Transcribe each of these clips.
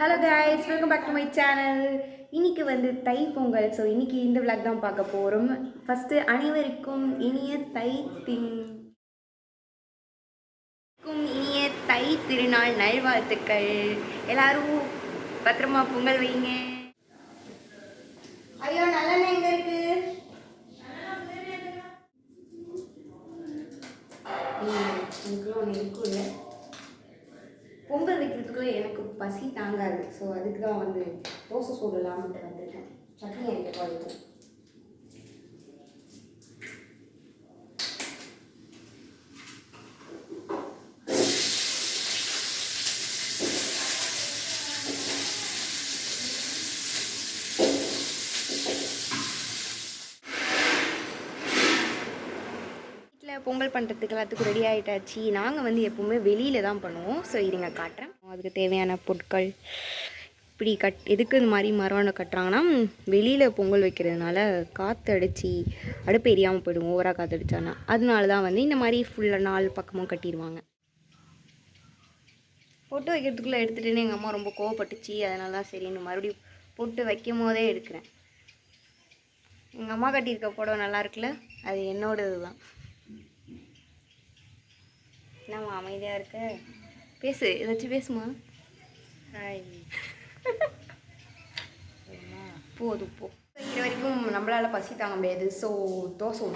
Hello guys welcome back to my channel இன்னைக்கு வந்து தை Pongal. So இன்றைக்கி இந்த விளாக் தான் பார்க்க போகிறோம் ஃபஸ்ட்டு அனைவருக்கும் இனிய தை திங் இனிய தை திருநாள் நல்வாழ்த்துக்கள். எல்லாரும் பத்திரமா பொங்கல் வைங்க. ஐயோ நல்ல எங்க இருக்கு? எனக்குலாம் ஒன்று எனக்கு பசி தாங்காது. ஸோ அதுக்கு தான் வந்து தோசை சுடலாம்ட்டு வந்திருக்கேன் சட்னி எனக்கு குறைக்கும் வீட்டில் பொங்கல் பண்ணுறதுக்கு எல்லாத்துக்கும் ரெடி ஆகிட்டாச்சு நாங்கள் வந்து எப்போவுமே வெளியில் தான் பண்ணுவோம். ஸோ இருங்க காட்டுறேன். அதுக்கு தேவையான பொருட்கள் இப்படி கட் எதுக்கு இந்த மாதிரி மரம் கட்டுறாங்கன்னா வெளியில் பொங்கல் வைக்கிறதுனால காற்று அடித்து அடுப்பு எரியாமல் போயிடும் ஓவராக காற்று அடிச்சானா அதனால தான் வந்து இந்த மாதிரி ஃபுல்லாக நாலு பக்கமும் கட்டிடுவாங்க. பொட்டு வைக்கிறதுக்குள்ளே எடுத்துகிட்டுன்னு எங்கள் அம்மா ரொம்ப கோவப்பட்டுச்சு. அதனால தான் சரின்னு மறுபடியும் பொட்டு வைக்கும் போதே எடுக்கிறேன். எங்கள் அம்மா கட்டியிருக்க புடவை நல்லா இருக்குல்ல அது என்னோடது தான் என்னம்மா அமைதியாக இருக்க? பேசு ஏதாச்சும் பேசுமா போதும் போ இது வரைக்கும் நம்மளால் பசி தாங்க முடியாது ஸோ தோசை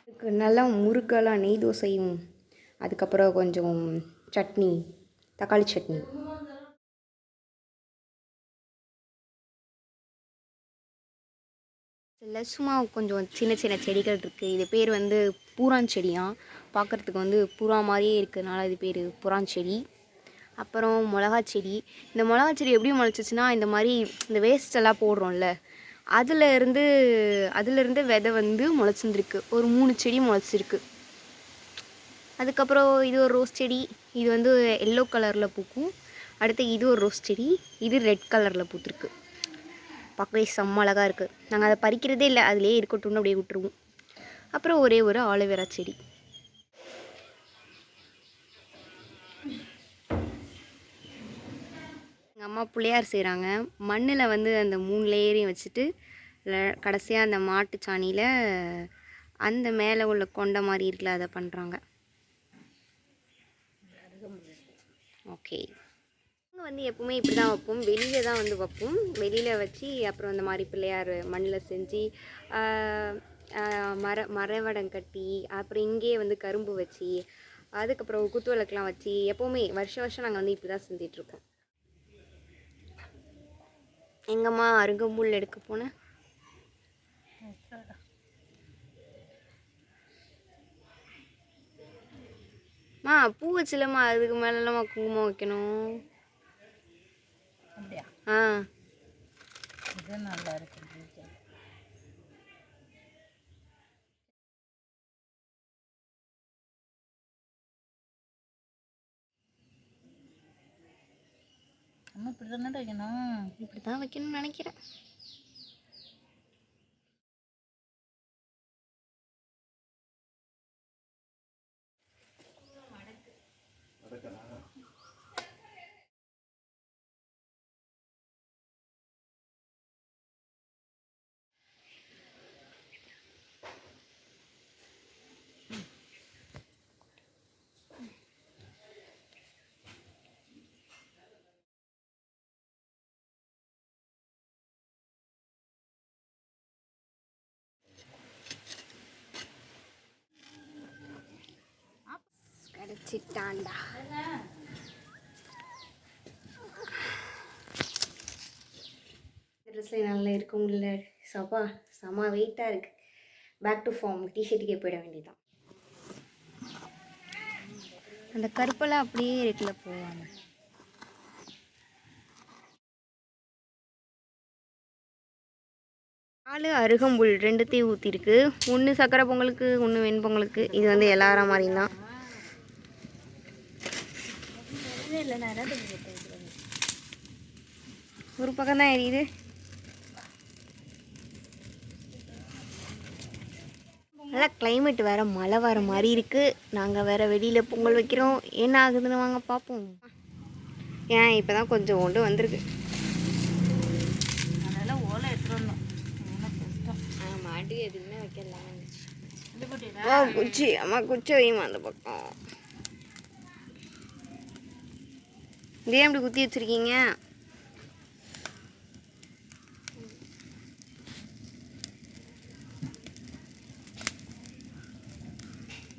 இதுக்கு நல்லா முறுக்கெல்லாம் நெய் தோசையும் அதுக்கப்புறம் கொஞ்சம் சட்னி தக்காளி சட்னி இல்லை சும்மா கொஞ்சம் சின்ன சின்ன செடிகள் இருக்குது இது பேர் வந்து பூரான் செடியாம் பார்க்குறதுக்கு வந்து புறா மாதிரியே இருக்கிறதுனால இது பேர் புறான் செடி அப்புறம் மிளகா செடி. இந்த மிளகா செடி எப்படி முளைச்சிச்சின்னா இந்த மாதிரி இந்த வேஸ்டெல்லாம் போடுறோம்ல அதில் இருந்து அதிலிருந்து விதை வந்து முளைச்சிருந்துருக்கு. ஒரு மூணு செடி முளைச்சிருக்கு. அதுக்கப்புறம் இது ஒரு ரோஸ் செடி இது வந்து எல்லோ கலரில் பூக்கும். அடுத்து இது ஒரு ரோஸ் செடி இது ரெட் கலரில் பூத்துருக்கு. பார்க்கவே செம்ம அழகாக இருக்குது நாங்கள் அதை பறிக்கிறதே இல்லை அதிலே இருக்கட்டும்னு அப்படியே விட்டுருவோம். அப்புறம் ஒரே ஒரு ஆலோவேரா செடி. எங்கள் அம்மா பிள்ளையார் செய்கிறாங்க மண்ணில் வந்து அந்த மூணு லேயரையும் வச்சுட்டு கடைசியாக அந்த மாட்டு சாணியில் அந்த மேலே உள்ள கொண்ட மாதிரி இருக்குல்ல அதை பண்ணுறாங்க ஓகே. நாங்கள் வந்து எப்பவுமே இப்படி தான் வைப்போம். வெளியில் தான் வந்து வைப்போம். வெளியில் வச்சு அப்புறம் இந்த மாதிரி பிள்ளையார் மண்ணில் செஞ்சு மர மரவடம் கட்டி அப்புறம் இங்கேயே வந்து கரும்பு வச்சு அதுக்கப்புறம் குத்து விளக்குலாம் வச்சு எப்போவுமே வருஷம் வருஷம் நாங்கள் வந்து இப்படி தான் செஞ்சிட்ருக்கோம் எங்கம்மா அருங்கம்புல் எடுக்க போனேன் மா பூ வச்சுலம்மா அதுக்கு மேலெல்லாமா குங்குமம் வைக்கணும். ஆ. இது நல்லா இருக்கு. இப்படி தானே வைக்கணும்? இப்படி தான் வைக்கணும்னு நினைக்கிறேன். கிடச்சிட்டாண்டா ட்ரெஸ்ஸில் நல்லா இருக்கும் இல்லை சப்பா செம வெயிட்டாக இருக்குது பேக் டு ஃபார்ம் டிஷர்ட்டுக்கே போயிட வேண்டியதான் அந்த கருப்பெல்லாம் அப்படியே இருக்குல்ல போவாங்க. நாலு அருகம்புல். ரெண்டுத்தையும் ஊற்றிருக்கு ஒன்று சக்கரை பொங்கலுக்கு ஒன்று வெண்பொங்கலுக்கு இது வந்து எல்லாரும் மாதிரி தான். இல்லை நான் ரெண்டு பக்கம் ஒரு பக்கம் தான் எரியுது. நல்லா கிளைமேட் வேறு மழை வர மாதிரி இருக்குது நாங்கள் வேறு வெளியில் பொங்கல் வைக்கிறோம். என்ன ஆகுதுன்னு வாங்க பார்ப்போம் ஏன் இப்போ தான் கொஞ்சம் ஒன்று வந்திருக்கு. அதனால் ஓலை எடுத்துகிட்டு வந்தோம் மாட்டுக்கு எதுவுமே வைக்கலாம் குச்சி. அம்மா குச்சி வையுமா அந்த பக்கம். இதே எப்படி குத்தி வச்சிருக்கீங்க?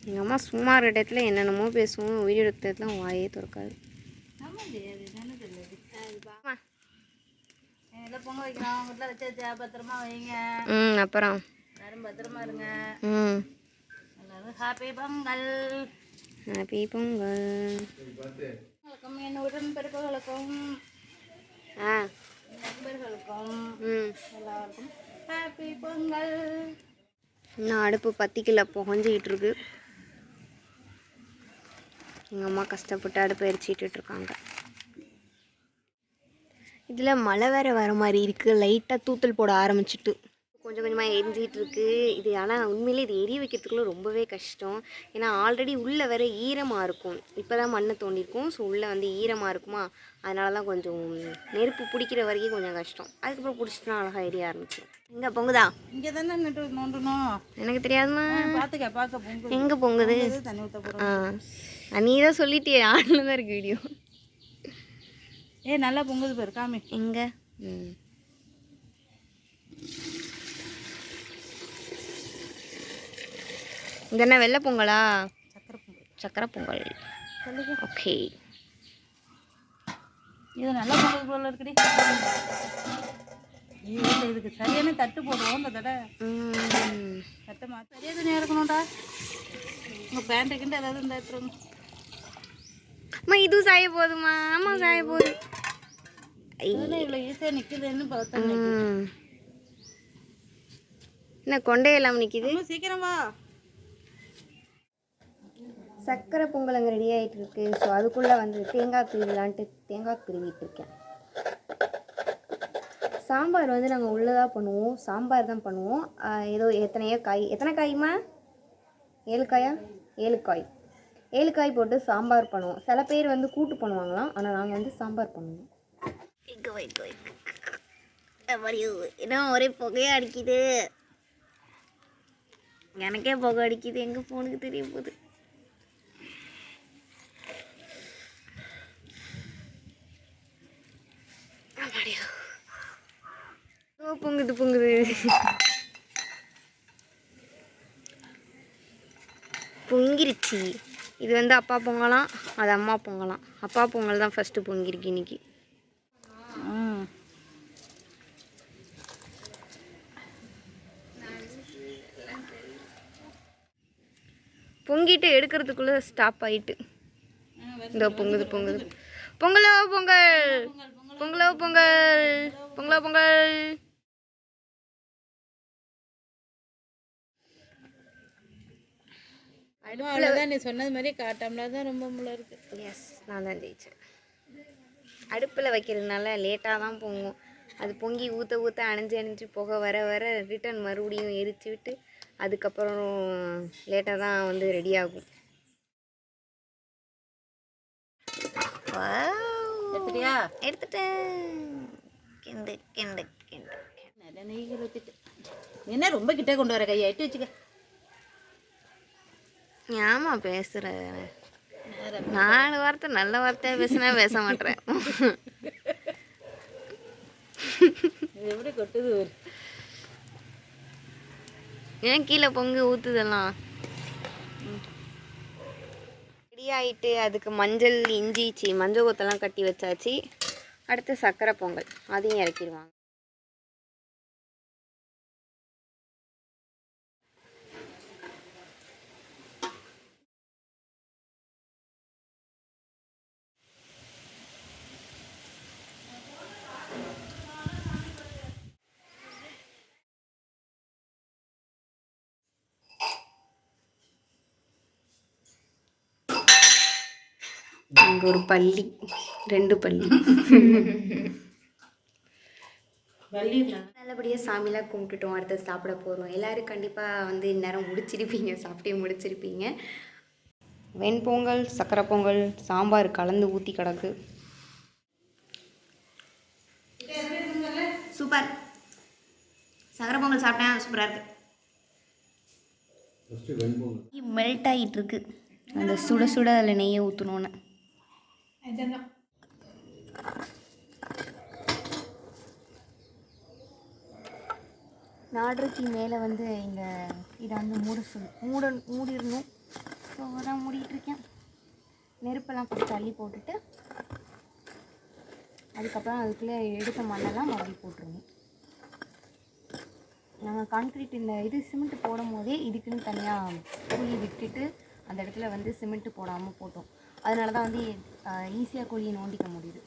எங்கள் அம்மா சும்மா இருக்கிற இடத்துல என்னென்னமோ பேசுவோம். வீடியோ எடுத்த இடத்துல வாயே திறக்காது. ம் அப்புறம். ம். ஹாப்பி பொங்கல். ஹாப்பி பொங்கல். வணக்கம் என் உடன்பிறப்புகளுக்கும் ஆ. நண்பர்களுக்கும் ம். எல்லாருக்கும் ஹாப்பி பொங்கல். இன்னும் அடுப்பு பத்திக்கல புகஞ்சிக்கிட்டு இருக்கு எங்கள் அம்மா கஷ்டப்பட்டு அடுப்பு எரிச்சிட்டு இருக்காங்க இதில் மழை வேற வர மாதிரி இருக்குது லைட்டாக தூத்தல் போட ஆரம்பிச்சிட்டு. கொஞ்சம் கொஞ்சமாக எரிஞ்சிட்டு இருக்கு இது ஆனால் உண்மையிலே இது எரிய வைக்கிறதுக்குள்ள ரொம்பவே கஷ்டம். ஏன்னா ஆல்ரெடி உள்ளே வேற ஈரமாக இருக்கும். இப்போ தான் மண்ணை தோண்டிருக்கும். ஸோ உள்ளே வந்து ஈரமாக இருக்குமா? அதனால தான் கொஞ்சம் நெருப்பு பிடிக்கிற வரைக்கும் கொஞ்சம் கஷ்டம். அதுக்கப்புறம் பிடிச்சிட்டுனா அழகாக எரிய ஆரம்பிச்சிடும் எங்கே பொங்குதா? இங்கே தானே நட்டு நோண்டணும் எனக்கு தெரியாதுமா பார்த்துக்க பார்க்க எங்கே பொங்குது? ஆ நீ தான் சொல்லிட்டியே ஆடில் தான் இருக்கு வீடியோ ஏ நல்லா பொங்குது பாரு காமி. எங்கே? ம். இது என்ன வெள்ளை பொங்கலா? சக்கரை பொங்கல். சக்கரை பொங்கல். ஓகே. இது நல்லா பொங்கல் போல இருக்குடி. இதுக்கு சரியான தட்டு போடுவோம் இந்த தடை தட்டை மாற்றி சரியாக தனியாக இருக்கணும்டா. உங்கள் பேண்ட் கிட்ட ஏதாவது இந்த எடுத்துருங்க அம்மா இதுவும் சாய போதுமா ஆமாம் சாய. இதெல்லாம் இவ்வளோ ஈஸியாக நிற்குதுன்னு பார்த்தேன். என்ன கொண்டே இல்லாமல் நிற்கிது சீக்கிரம் வா. சர்க்கரை பொங்கல் அங்கே ரெடி ஆகிட்டு இருக்கு ஸோ அதுக்குள்ளே வந்து தேங்காய் திருவிழான்ட்டு தேங்காய் திருவிட்டு இருக்கேன் சாம்பார் வந்து நாங்கள் உள்ளதாக பண்ணுவோம். சாம்பார் தான் பண்ணுவோம். ஏதோ எத்தனையோ காய். எத்தனை காய்மா? ஏழு காயா? ஏழு காய். ஏழு காய் போட்டு சாம்பார் பண்ணுவோம். சில பேர் வந்து கூட்டு பண்ணுவாங்களாம். ஆனால் நாங்கள் வந்து சாம்பார் பண்ணுவோம். இங்கே என்ன ஒரே புகையாக அடிக்குது? எனக்கே புகை அடிக்குது. எங்கே ஃபோனுக்கு தெரிய போகுது. பொங்குது பொங்குது. பொங்கிருச்சு. இது வந்து அப்பா பொங்கலாம் அது அம்மா பொங்கலாம். அப்பா பொங்கல் தான் ஃபஸ்ட்டு பொங்கிருக்கு இன்னைக்கு. பொங்கிட்டு எடுக்கிறதுக்குள்ளே ஸ்டாப் ஆயிட்டு. இந்த பொங்குது பொங்குது. பொங்கலோ பொங்கல். பொங்கலோ பொங்கல். பொங்கலோ பொங்கல். அவ்வளோதான் நீ சொன்னது மாதிரி காட்டாமல தான் ரொம்ப முள்ள இருக்கு. எஸ் நான் தான் ஜெயித்தேன் அடுப்பில் வைக்கிறதுனால லேட்டாக தான் பொங்கும். அது பொங்கி ஊற்ற ஊற்ற அணைஞ்சு அணைஞ்சு புகை வர வர ரிட்டர்ன் மறுபடியும் எரிச்சு விட்டு அதுக்கப்புறம் லேட்டாக தான் வந்து ரெடி ஆகும். எடுத்துட்டியா? எடுத்துட்டேன். கிண்டு கிண்டு கிண்டு என்ன ரொம்ப கிட்ட கொண்டு வர கையை? எட்டு வச்சுக்க. ஏமா பேசுகிற நாலு வார்த்தை நல்ல வார்த்தையாக பேசினா பேச மாட்டேறேன் இது எப்படி கொட்டுது ஏன் கீழே பொங்கு ஊற்றுதெல்லாம் ரெடி ஆயிட்டு அதுக்கு மஞ்சள் இஞ்சி சி மஞ்சள் கொத்தெல்லாம் கட்டி வச்சாச்சு. அடுத்து சர்க்கரை பொங்கல். அதையும் இறக்கிடுவாங்க. இங்கே ஒரு பள்ளி ரெண்டு பள்ளி. நல்லபடியாக சாமிலாம் கும்பிட்டுட்டோம் அடுத்து சாப்பிட போகிறோம் எல்லோரும் கண்டிப்பாக வந்து இந்நேரம் முடிச்சிருப்பீங்க சாப்பிட்டே முடிச்சிருப்பீங்க. வெண்பொங்கல் சக்கரை பொங்கல் சாம்பார் கலந்து ஊற்றி கிடக்கு. சூப்பர். சக்கரை பொங்கல் சாப்பிட்டேன் சூப்பராக இருக்கு. ஃபஸ்ட்டு வெண்பொங்கல் மெல்ட் ஆகிட்டு இருக்கு. அந்த சுட சுட அதில் நெய்யை ஊற்றணுன்னு நாடரைக்கு மேலே வந்து இங்கே இதை வந்து மூட சொல்லு மூட மூடிடணும். ஸோ அதான் மூடிட்டுருக்கேன் நெருப்பெல்லாம் ஃபஸ்ட்டு அள்ளி போட்டுட்டு அதுக்கப்புறம் அதுக்குள்ளே எடுத்த மண்ணெல்லாம் மறுபடியும் போட்டுருணும் நாங்கள் கான்க்ரீட் இந்த இது சிமெண்ட்டு போடும் போதே இதுக்குன்னு தனியாக குழி விட்டுட்டு அந்த இடத்துல வந்து சிமெண்ட்டு போடாமல் போட்டோம். அதனால தான் வந்து ஈஸியாக குழியை நோண்டிக்க முடியுது